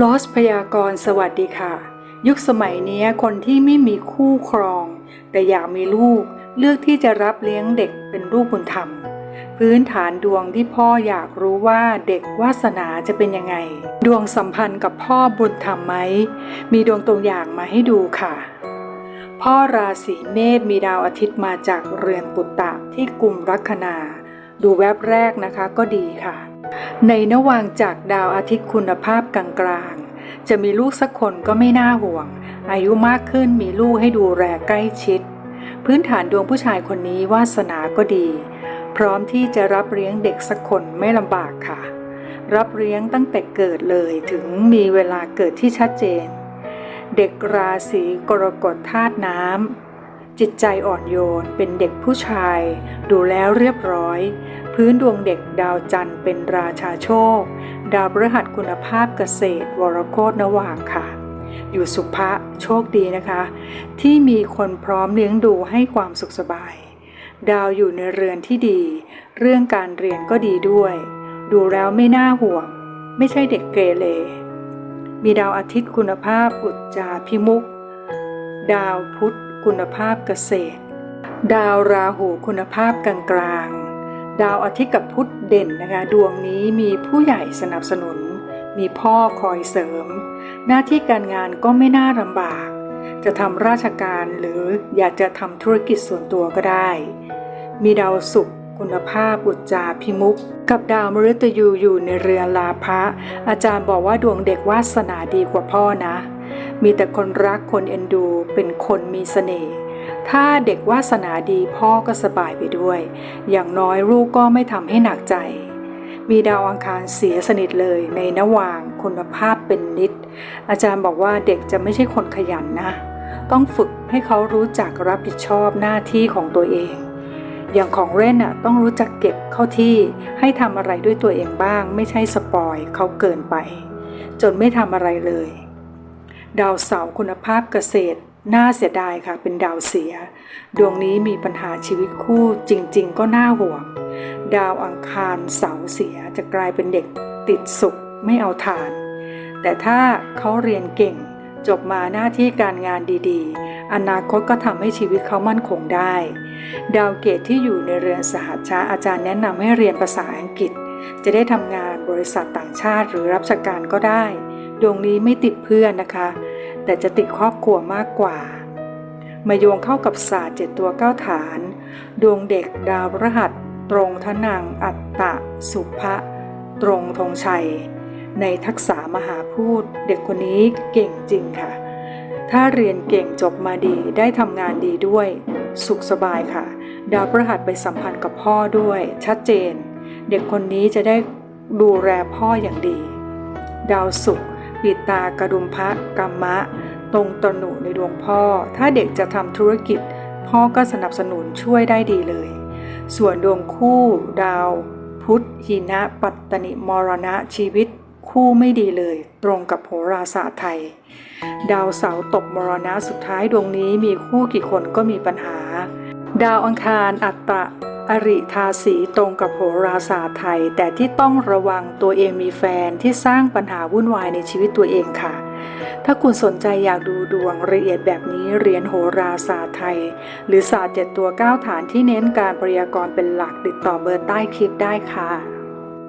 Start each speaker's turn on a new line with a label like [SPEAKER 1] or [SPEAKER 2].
[SPEAKER 1] ลอสพยากรสวัสดีค่ะ ยุคสมัยนี้คนที่ไม่มีคู่ครอง แต่อยากมีลูกเลือกที่จะรับเลี้ยงเด็กเป็นลูกบุญธรรม พื้นฐานดวงที่พ่ออยากรู้ว่าเด็กวาสนาจะเป็นยังไง ดวงสัมพันธ์กับพ่อบุญธรรมไหม มีดวงตัวอย่างมาให้ดูค่ะ พ่อราศีเมษมีดาวอาทิตย์มาจากเรือนปุตตะที่กลุ่มลัคนา ดูแวบแรกนะคะก็ดีค่ะ ในนวางจากดาวอาทิตย์คุณภาพกลางๆ จะมีลูกสักคนก็ไม่น่าห่วง อายุมากขึ้นมีลูกให้ดูแลใกล้ชิด พื้นฐานดวงผู้ชายคนนี้วาสนาก็ดี พร้อมที่จะรับเลี้ยงเด็กสักคนไม่ลำบากค่ะ รับเลี้ยงตั้งแต่เกิดเลยถึงมีเวลาเกิดที่ชัดเจน เด็กราศีกรกฎธาตุน้ำจิตใจอ่อนโยนเป็นเด็กผู้ชาย ดูแล้วเรียบร้อย พื้นดวงเด็กดาวจันทร์เป็นราชาโชค ดาวพฤหัสคุณภาพเกษตร วรโคตนว่างค่ะ อยู่สุภะโชคดีนะคะ ที่มีคนพร้อมเลี้ยงดูให้ความสุขสบาย ดาวอยู่ในเรือนที่ดี เรื่องการเรียนก็ดีด้วย ดูแล้วไม่น่าห่วง ไม่ใช่เด็กเกเรมีดาวอาทิตย์คุณภาพอุจจาพิมุก ดาวพุธคุณภาพเกษตร ดาวราหูคุณภาพกลางๆ ดาวอาทิตย์กับพุธเด่นนะคะ ดวงนี้มีผู้ใหญ่สนับสนุน มีพ่อคอยเสริม หน้าที่การงานก็ไม่น่าลำบาก จะทำราชการหรืออยากจะทำธุรกิจส่วนตัวก็ได้ มีดาวศุกร์คุณภาพอุจจาพิมุก กับดาวมฤตยูอยู่ในเรือลาภะอาจารย์บอกว่าดวงเด็กวาสนาดีกว่าพ่อนะ มีแต่คนรักคนเอ็นดู เป็นคนมีเสน่ห์ ถ้าเด็กวาสนาดีพ่อก็สบายไปด้วย อย่างน้อยลูกก็ไม่ทำให้หนักใจ มีดาวอังคารเสียสนิทเลยในนวางคุณภาพเป็นนิด อาจารย์บอกว่าเด็กจะไม่ใช่คนขยันนะ ต้องฝึกให้เขารู้จักรับผิดชอบหน้าที่ของตัวเอง อย่างของเล่นน่ะต้องรู้จักเก็บเข้าที่ ให้ทำอะไรด้วยตัวเองบ้าง ไม่ใช่สปอยเขาเกินไป จนไม่ทำอะไรเลย ดาวเสาร์คุณภาพเกษตร น่าเสียดายค่ะเป็นดาวเสีย ดวงนี้มีปัญหาชีวิตคู่จริง ๆ ก็น่าห่วง ดาวอังคารเสาเสียจะกลายเป็นเด็กติดสุขไม่เอาทาน แต่ถ้าเขาเรียนเก่ง จบมาหน้าที่การงานดีๆ อนาคตก็ทำให้ชีวิตเขามั่นคงได้ ดาวเกตที่อยู่ในเรือนสหัชชาอาจารย์แนะนำให้เรียนภาษาอังกฤษ จะได้ทำงานบริษัทต่างชาติหรือรับราชการก็ได้ ดวงนี้ไม่ติดเพื่อนนะคะ แต่จะติดครอบครัวมากกว่า มาโยงเข้ากับศาสตร์เจ็ดตัวเก้าฐาน ดวงเด็กดาวพฤหัส ตรงทนังอัตตะ สุภะตรงธงชัย ในทักษะมหาพูด เด็กคนนี้เก่งจริงค่ะ ถ้าเรียนเก่งจบมาดีได้ทำงานดีด้วย สุขสบายค่ะ ดาวพฤหัสไปสัมพันธ์กับพ่อด้วย ชัดเจน เด็กคนนี้จะได้ดูแลพ่ออย่างดี ดาวศุกร์ ปิตากระดุมพระกรรมะ ตรงตรหนุในดวงพ่อ ถ้าเด็กจะทำธุรกิจ พ่อก็สนับสนุนช่วยได้ดีเลย ส่วนดวงคู่ดาว พุธหินะปัตตนิมรณะชีวิตคู่ไม่ดีเลย ตรงกับโหราศาสตร์ไทย ดาวเสาตกมรณะสุดท้ายดวงนี้มีคู่กี่คนก็มีปัญหา ดาวอังคารอัตตะอริทาสีตรงกับโหราศาสตร์ไทย แต่ที่ต้องระวังตัวเองมีแฟนที่สร้างปัญหาวุ่นวายในชีวิตตัวเองค่ะ ถ้าคุณสนใจอยากดูดวงละเอียดแบบนี้เรียนโหราศาสตร์ไทย หรือศาสตร์เจ็ดตัวเก้าฐานที่เน้นการพยากรณ์เป็นหลักติดต่อเบอร์ใต้คลิปได้ค่ะ